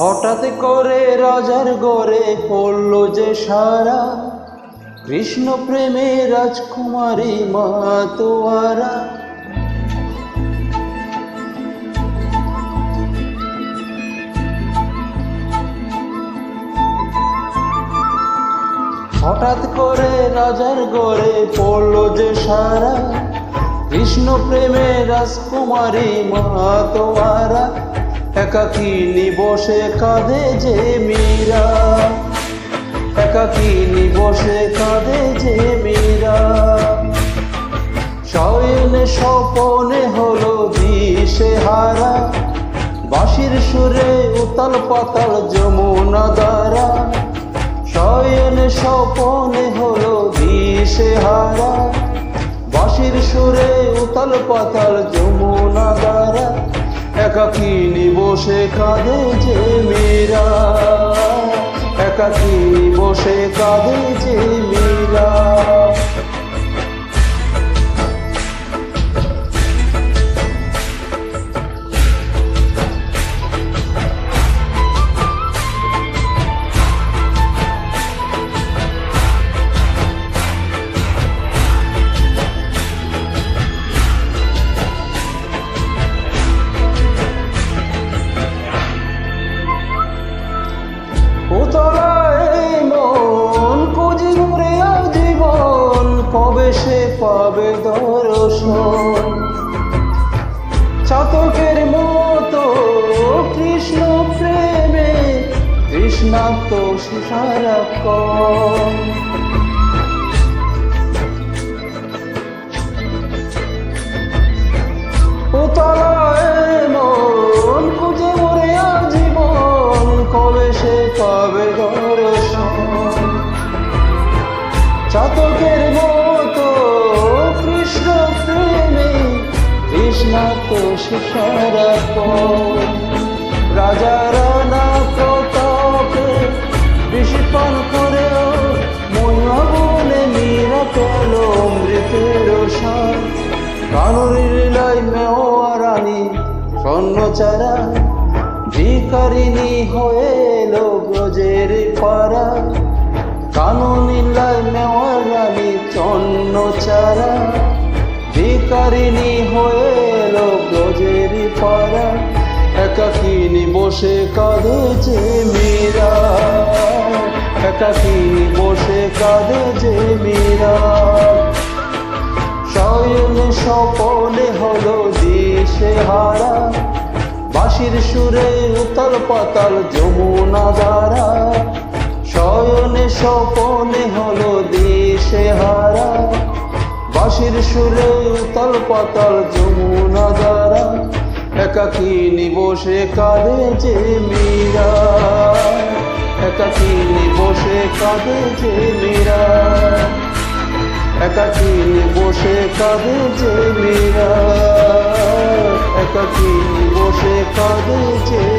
হঠাৎ করে রাজার গড়ে পড়ল যে সারা। কৃষ্ণ প্রেমে রাজকুমারী মা তোয়ারা হঠাৎ করে রাজার গড়ে পড়ল যে সারা। কৃষ্ণ প্রেমে রাজকুমারী মা তোমারা একাকিনী বসে কাঁদে যে মীরা। একাকিনী বসে কাঁদে যে মীরা। শয়নে স্বপনে হলো দিশে হারা। বাঁশির সুরে উতাল পাতাল যমুনা দ্বারা। শয়নে স্বপনে হলো দিশে হারা। বাঁশির সুরে উতাল পাতাল যমুনা একাকিনী বসে কাঁদে যে মেয়েরা? একাকিনী বসে কাঁদে যে মীরা সে পাবে দর্শন। চাতকের মতো কৃষ্ণ প্রেমে কৃষ্ণাক্ত সারাক্ষণ উতলায় মন খুঁজে মরে জীবন কবে সে পাবে দর্শন? চাতকের মতো তো শিশারা রাজা রানা করেও মহিমা বলে মীরা পেল মৃতের সার। কানুর লীলাই মেওয়া রানী স্বর্ণচারা ভিকারিনী হয়ে এলো ব্রজের পাড়া। রানী চন্নচারা ভিকারিনী হয়ে এলো ব্রজের পাড়া। একাকিনী বসে কাঁদে যে মীরা? একাকিনী বসে কাঁদে যে মীরা? শয়নে স্বপনে হলো দিশে হারা। বাঁশির সুরে উতাল পাতাল যমুনা দ্বারা। শয়নে স্বপনে হলো বাঁশির সুরে উতাল পাতাল যমুনা দ্বারা একাকিনী বসে কাঁদে যে মীরা। একাকিনী বসে কাঁদে যে মীরা। একাকিনী বসে কাঁদে যে মীরা। একাকিনী বসে কাঁদে যে